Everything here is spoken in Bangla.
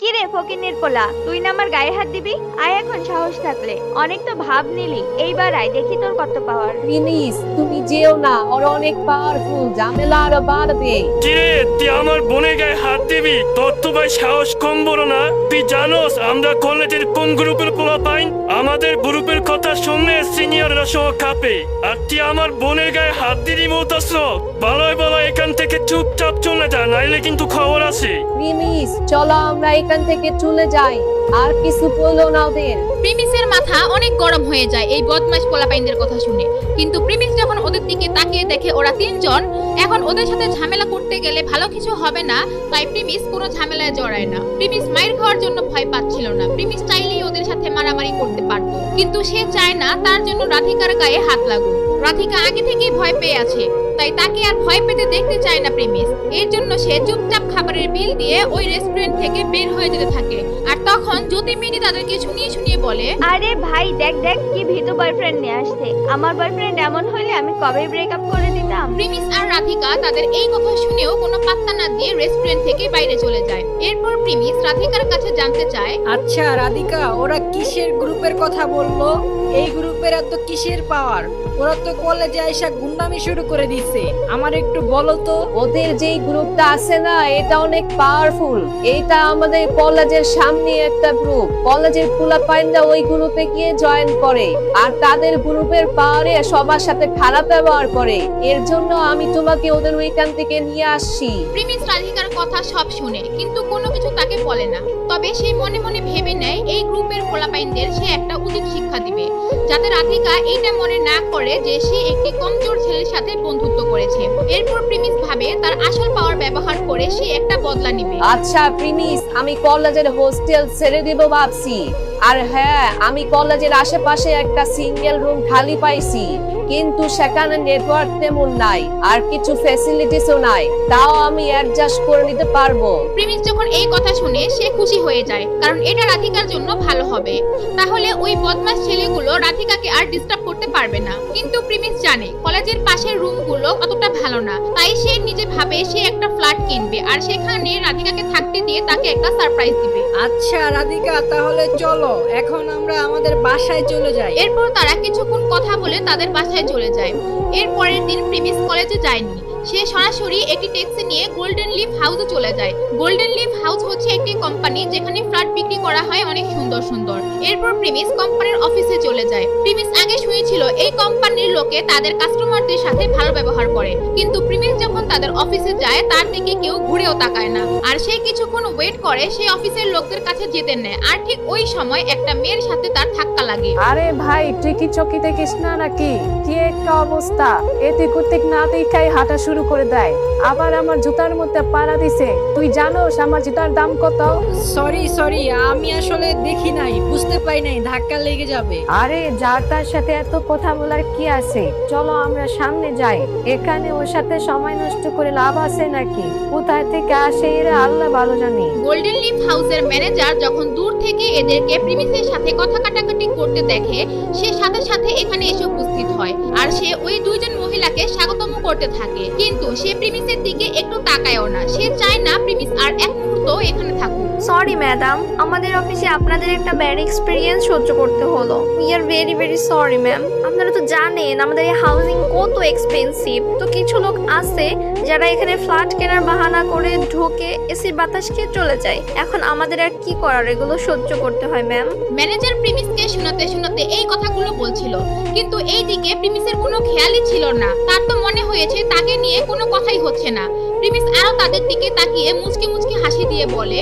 কি রে ফকিনের পোলা তুই না আমার গায়ে হাত দিবি? আয় এখন সাহস থাকলে। অনেক তো ভাব নিলি এইবার আয় দেখি তোর কত পাওয়ার প্লিজ তুমি যেও না ওরা অনেক পাওয়ারফুল ঝামেলা আরও বাড়বে। কিরে তুই আমার বোনের গায়ে হাত দিবি? তোর তো ভাই সাহস কম বড় না। তুই জানোস আমরা কলেজের কোন গ্রুপের পোলা পাই আমাদের গ্রুপের কথা শুনলে সিনিয়ররা সহ কাঁপে। আর তুই আমার বোনের গায়ে হাত দিবি বলতেছ বলয় বলো এখান থেকে চুপচাপ চলে যা নাইলে কিন্তু খবর আছে। প্লিজ চলো আমরা এখান থেকে চলে যাই। আর কিছু বলো না ওদের। প্রিমিসের মাথা অনেক গরম হয়ে যায়, এই বদমাশ পোলাপাইনদের কথা শুনে। কিন্তু প্রিমিস যখন ওদের দিকে তাকিয়ে দেখে ওরা তিনজন, এখন ওদের সাথে ঝামেলা করতে গেলে ভালো কিছু হবে না, তাই প্রিমিস কোনো ঝামেলায় জড়ায় না। প্রিমিস মায়ের খাওয়ার জন্য ভয় পাচ্ছিল না। প্রিমিস চাইলেই ওদের সাথে মারামারি করতে পারতো। কিন্তু সে চায় না, তার জন্য রাধিকার গায়ে হাত লাগুক। রাধিকা আগে থেকেই ভয় পেয়ে আছে, তাই তাকে আর ভয় পেতে দেখতে চায় না প্রেমিস। এর জন্য সে চুপচাপ খাবারের বিল দিয়ে ওই রেস্টুরেন্ট থেকে বের হয়ে যেতে থাকে। আর তখন জ্যোতির্মিনী তাদেরকে শুনিয়ে শুনিয়ে বলে আরে ভাই দেখ দেখ কি ভীতু বয়ফ্রেন্ড নিয়ে আসছে। আমার বয়ফ্রেন্ড এমন হলে আমি কবে ব্রেকআপ করে দিতাম? প্রিমিস আর রাধিকা তাদের এই কথা শুনেও কোনো পাত্তা না দিয়ে রেস্টুরেন্ট থেকে বাইরে চলে যায়। এরপর প্রিমিস রাধিকার কাছে জানতে চায় আচ্ছা রাধিকা ওরা কিসের গ্রুপের কথা বলল? এই গ্রুপের এত কিসের পাওয়ার? ওরা তো কলেজে আইসা গুন্ডামি শুরু করে দিছে। আমার একটু বলো তো ওদের যেই গ্রুপটা আছে না এটা অনেক পাওয়ারফুল এটা আমাদের কলেজের সামনে একটা গ্রুপ কলেজের পোলা ওই গ্রুপে গিয়ে জয়েন করে। আর তাদের গ্রুপের পাওয়ারে সবার সাথে খারাপ ব্যবহার করে। এর জন্য আমি তোমাকে ওদের ওইখান থেকে নিয়ে আসছি। প্রিমিস রাধিকার কথা সব শুনে, কিন্তু কোনো কিছু তাকে বলে না। তবে সে মনে মনে ভেবে নেয়, এই গ্রুপের পোলাপাইনদের সে একটা উচিত শিক্ষা দিবে। যাতে রাধিকা এইটা মনে না করে যে সে একটি কমজোর ছেলের সাথে বন্ধুত্ব করেছে। এরপর প্রিমিস ভাবে তার আসল পাওয়ার ব্যবহার করে সে একটা বদলা নেবে। আচ্ছা প্রিমিস, আমি কলেজের হোস্টেল ছেড়ে দিব ভাবছি। আর হ্যাঁ আমি কলেজের আশেপাশে একটা সিঙ্গেল রুম খালি পাইছি। কিন্তু সেখানে নেটওয়ার্ক তেমন নাই আর কিছু ফ্যাসিলিটিসও নাই। তাও আমি অ্যাডজাস্ট করে নিতে পারব। প্রিমিস যখন এই কথা শুনে সে খুশি হয়ে যায় কারণ এটা রাধিকার জন্য ভালো হবে। তাহলে ওই বদমাস ছেলেগুলো রাধিকাকে আর ডিস্টার্ব করতে পারবে না। কিন্তু প্রিমিস জানে কলেজের পাশের রুমগুলো অতটা ভালো না। তাই সে নিজে ভাবে সে একটা ফ্ল্যাট কিনবে আর সেখানে রাধিকাকে থাকতে দিয়ে তাকে একটা সারপ্রাইজ দিবে। আচ্ছা রাধিকা তাহলে চলো এখন আমরা আমাদের বাসায় চলে যাই। এরপর তারা কিছুক্ষণ কথা বলে তাদের বাসায় চলে যায়। এর পরের দিন প্রিমিস কলেজে যায়নি। সে সরাসরি একটি ট্যাক্সি নিয়ে গোল্ডেন লিফ হাউসে চলে যায়। গোল্ডেন লিফ হাউস হচ্ছে একটি কোম্পানি যেখানে ফ্ল্যাট বিক্রি করা হয় অনেক সুন্দর সুন্দর। এরপর প্রিমিস কোম্পানির অফিসে চলে যায়। প্রিমিস আগে শুনেছিল এই কোম্পানির লোকে তাদের কাস্টমারদের সাথে ভালো ব্যবহার করে। কিন্তু প্রিমিস যখন তাদের অফিসে যায় তার দিকে কেউ ঘুরেও তাকায় না। আর সে কিছুক্ষণ ওয়েট করে সেই অফিসের লোকদের কাছে যেতে নেয়। আর ঠিক ওই সময় একটা মেয়ের সাথে তার ধাক্কা লাগে। আরে ভাই তুই কি চকি দেখিস না নাকি? কি একটা অবস্থা। এতে কুত্তিক না দেখাই হাঁটা শুরু করে দেয়। আবার আমার জুতার মধ্যে পাড়া দিছে। তুই জানোস আমার জুতার দাম কত? সরি সরি আমি আসলে দেখি নাই বুঝতে পাই নাই ধাক্কা লেগে যাবে। আরে যার তার সাথে এত কথা বলার কি আছে? চলো আমরা সামনে যাই। এখানে ওর সাথে সময় নষ্ট করে লাভ আছে নাকি? কোথায় থেকে আসে এরা আল্লাহ ভালো জানে। গোল্ডেন লিফ হাউসের ম্যানেজার যখন দূর থেকে এদেরকে প্রিমিসের সাথে কথা কাটাকাটি করতে দেখে, সে সাথে সাথে এখানে এসে উপস্থিত হয়। আর সে ওই দুইজন মহিলাকে স্বাগতম করতে থাকে। কিন্তু সে প্রিমিসের দিকে একটু তাকায়ও না। সে চায় না প্রিমিস আর এক মুহূর্ত এখানে থাকুক। সরি ম্যাডাম আমাদের অফিসে আপনাদের একটা ব্যাড এক্সপিরিয়েন্স সহ্য করতে হলো। We are very very sorry ma'am আপনারা তো জানেন, আমাদের এই হাউজিং কত এক্সপেন্সিভ তো কিছু লোক আছে যারা এখানে ফ্ল্যাট কেনার বাহানা করে ঢোকে এসির বাতাস খেয়ে চলে যায়। এখন আমাদের আর কি করার? এগুলো সহ্য করতে হয় ম্যাম ম্যানেজার প্রিমিসকে শুনতে শুনতে এই কথাগুলো বলছিল। কিন্তু এই দিকে প্রিমিসের কোনো খেয়ালই ছিল না। তার তো মনে হয়েছে তাকে নিয়ে কোনো কথাই হচ্ছে না। প্রিমিস আরও তাদের দিকে তাকিয়ে মুচকি মুচকি হাসি দিয়ে বলে